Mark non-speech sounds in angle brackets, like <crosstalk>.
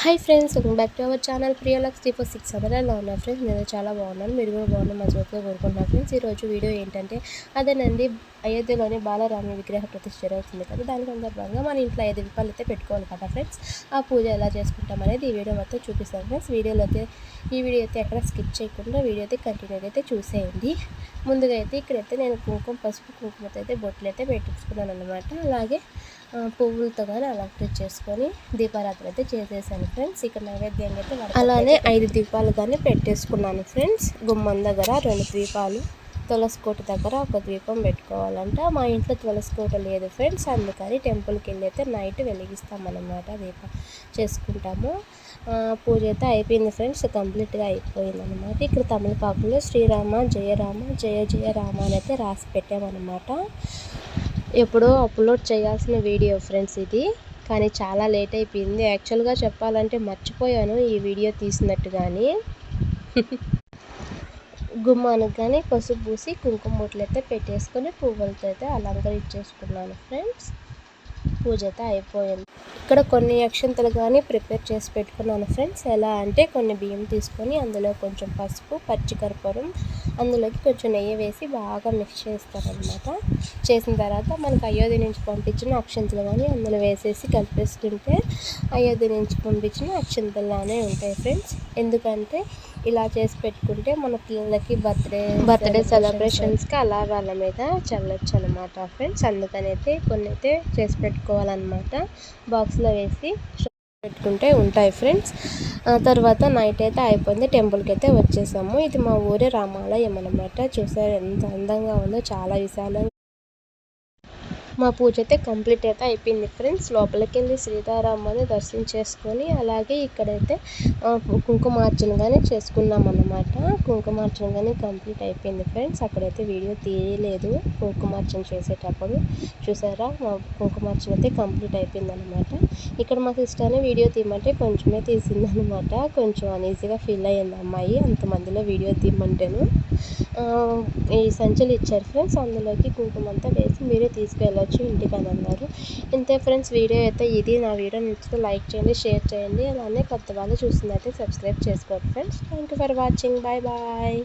Hi friends welcome back to our channel Priyalux three four six seven ఎలా ఉన్నారు friends నేను చాలా బాగున్నాను. మీరు కూడా బాగున్నాను మంచిగా కోరుకుంటున్నాను ఫ్రెండ్స్ ఈరోజు వీడియో ఏంటంటే అదేనండి అయోధ్యలోని బాలరామి విగ్రహ ప్రతిష్ఠ జరుగుతుంది కదా. దాని సందర్భంగా మన ఇంట్లో ఐదు దీపాలు అయితే పెట్టుకోవాలి కదా ఫ్రెండ్స్ ఆ పూజ ఎలా చేసుకుంటాం అనేది ఈ వీడియో మొత్తం చూపిస్తాను ఫ్రెండ్స్ వీడియోలో అయితే ఈ వీడియో అయితే ఎక్కడ స్కిప్ చేయకుండా వీడియో అయితే కంటిన్యూగా అయితే చూసేయండి. ముందుగా అయితే ఇక్కడైతే నేను కుంకుమ పసుపు కుంకుమతో అయితే బొట్లు అయితే పెట్టించుకున్నాను అనమాట అలాగే పువ్వులతో కానీ అలంకృతి చేసుకొని దీపారాత్రి అయితే చేసేసాను ఫ్రెండ్స్. ఇక్కడ నైవేద్యంగా అయితే అలానే ఐదు దీపాలు కానీ పెట్టేసుకున్నాను ఫ్రెండ్స్. గుమ్మం దగ్గర రెండు దీపాలు తులసికోట దగ్గర ఒక దీపం పెట్టుకోవాలంట. మా ఇంట్లో తులసికోట లేదు ఫ్రెండ్స్. అందుకని టెంపుల్కి వెళ్ళి అయితే నైట్ వెలిగిస్తామన్నమాట దీపం చేసుకుంటాము. పూజ అయితే అయిపోయింది ఫ్రెండ్స్. కంప్లీట్గా అయిపోయింది అనమాట ఇక్కడ తమిళపాకులో శ్రీరామ జయరామ జయ జయ రామ అని అయితే రాసి పెట్టామన్నమాట. ఎప్పుడో అప్లోడ్ చేయాల్సిన వీడియో ఫ్రెండ్స్ ఇది. కానీ చాలా లేట్ అయిపోయింది. యాక్చువల్గా చెప్పాలంటే మర్చిపోయాను ఈ వీడియో తీసినట్టు కానీ <laughs> గుమ్మానికి కానీ పసుపు పూసి కుంకుమ బొట్లు అయితే పెట్టేసుకొని పువ్వులతో అయితే అలంకరించేసుకున్నాను ఫ్రెండ్స్. పూజ అయితే అయిపోయింది. ఇక్కడ కొన్ని అక్షంతలు కానీ ప్రిపేర్ చేసి పెట్టుకున్నాను ఫ్రెండ్స్. ఎలా అంటే కొన్ని బియ్యం తీసుకొని అందులో కొంచెం పసుపు పచ్చికర్పూరం అందులోకి కొంచెం నెయ్యి వేసి బాగా మిక్స్ చేస్తారనమాట చేసిన తర్వాత మనకు అయోధ్య నుంచి పంపించిన అక్షంతలు కానీ అందులో వేసేసి కలిపేసుకుంటే అయోధ్య నుంచి పంపించిన అక్షంతలానే ఉంటాయి ఫ్రెండ్స్. ఎందుకంటే ఇలా చేసి పెట్టుకుంటే మన పిల్లలకి బర్త్డే బర్త్డే సెలబ్రేషన్స్కి అలా వాళ్ళ మీద చల్లొచ్చు అనమాట ఫ్రెండ్స్. అందుకనైతే కొన్ని అయితే చేసి పెట్టుకోవాలన్నమాట. బాక్స్లో వేసి పెట్టుకుంటే ఉంటాయి ఫ్రెండ్స్. తర్వాత నైట్ అయితే అయిపోయింది. టెంపుల్కి అయితే వచ్చేసాము. ఇది మా ఊరే రామాలయం అనమాట చూసారు ఎంత అందంగా ఉందో చాలా విశాలంగా మా పూజ అయితే కంప్లీట్ అయితే అయిపోయింది ఫ్రెండ్స్. లోపలికి వెళ్ళి సీతారామని దర్శనం చేసుకొని అలాగే ఇక్కడైతే కుంకుమార్చన కానీ చేసుకున్నాం అన్నమాట కుంకుమార్చన కానీ కంప్లీట్ అయిపోయింది ఫ్రెండ్స్. అక్కడైతే వీడియో తీయలేదు కుంకుమార్చన చేసేటప్పుడు. చూసారా? మా కుంకుమార్చన అయితే కంప్లీట్ అయిపోయింది అనమాట ఇక్కడ మా సిస్టర్ని వీడియో తీయమంటే కొంచెమే తీసిందనమాట కొంచెం అనీజీగా ఫీల్ అయ్యింది అమ్మాయి. అంతమందిలో వీడియో తీయమంటేను. ఈ సంచులు ఇచ్చారు ఫ్రెండ్స్. అందులోకి కుంకుమంతా వేసి మీరే తీసుకెళ్ళచ్చు. వచ్చి అని అన్నారు. ఇంతే ఫ్రెండ్స్ వీడియో అయితే ఇది. నా వీడియో నచ్చితే లైక్ చేయండి షేర్ చేయండి. అలానే కొత్త వాళ్ళు చూస్తున్నైతే సబ్స్క్రైబ్ చేసుకోండి friends. Thank you for watching. Bye bye.